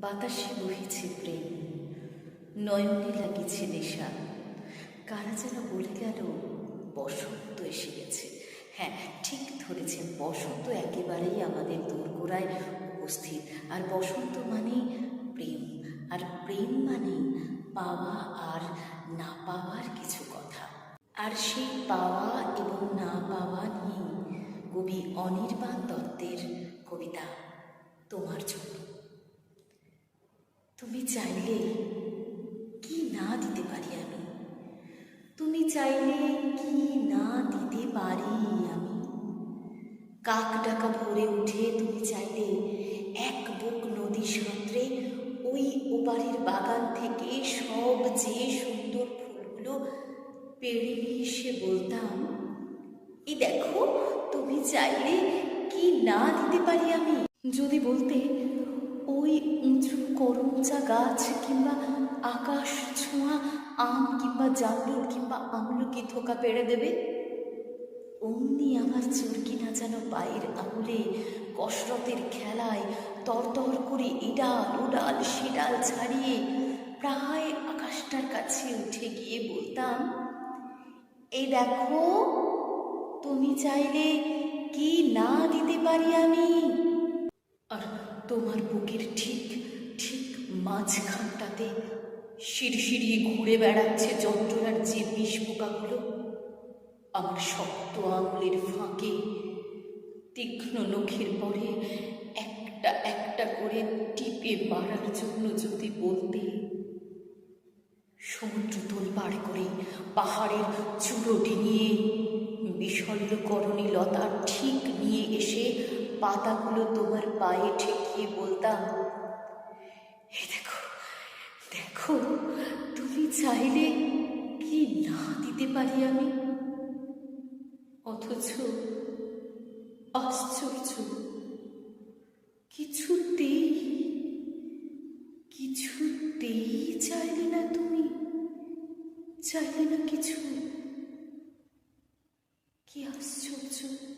বাতাসে বহিছে প্রেম। নয়নে লাগিছে নেশা। কারা যেন বলে গেল, বসন্ত এসে গেছে। হ্যাঁ ঠিক ধরেছেন, বসন্ত একেবারেই আমাদের দোরগোড়ায় উপস্থিত। আর বসন্ত মানে প্রেম। আর প্রেম মানে পাওয়া আর না পাওয়ার কিছু কথা। আর সেই পাওয়া এবং না পাওয়া নিয়ে কবি অনির্বাণ দত্তের কবিতা তোমার জন্য। তুমি চাইলে কি না দিতে পারি আমি? তুমি চাইলে কি না দিতে পারি আমি? কাক ডাকা ভরে উঠে তুমি চাইলে এক বুক নদী সাঁতরে ওই ওপারের বাগান থেকে সব যে সুন্দর ফুলগুলো পেড়ে নিয়ে এসে বলতাম, এই দেখো, তুমি চাইলে কি না দিতে পারি আমি? যদি বলতে ওই উঁচু করমচা গাছ কিংবা আকাশ ছোঁয়া, আম কিংবা জামরুল কিংবা আমলকি থোকা পেড়ে দেবে? অমনি আমার চুরকি না যেন পায়ের আঙুলে কসরতের খেলায় তরতর করে ইডাল ওডাল, সেডাল ছাড়িয়ে প্রায় আকাশটার কাছে উঠে গিয়ে বলতাম এই দেখো, তুমি চাইলে কি না দিতে পারি আমি? আর তোমার বুকের ঠিক মাঝখানটাতে শিরশিরিয়ে ঘুরে বেড়াচ্ছে যন্ত্রণার যে বিষ পোকাগুলো আমার শক্ত আঙুলের ফাঁকে তীক্ষ্ণ নখের পরে একটা একটা করে টিপে মারার জন্য যদি বলতে সমুদ্র তোল পার করে পাহাড়ের চূড়ো ডিঙিয়ে বিশল্যকরণী লতা ঠিক নিয়ে এসে পাতাগুলো তোমার পায়ে ঠেকিয়ে বলতাম দেখো দেখো, তুমি চাইলে কি না দিতে পারি আমি? অথচ আশ্চর্য, কিছুতেই কিছুতেই চাইলে না তুমি, চাইলে না কিছু। কি আশ্চর্য।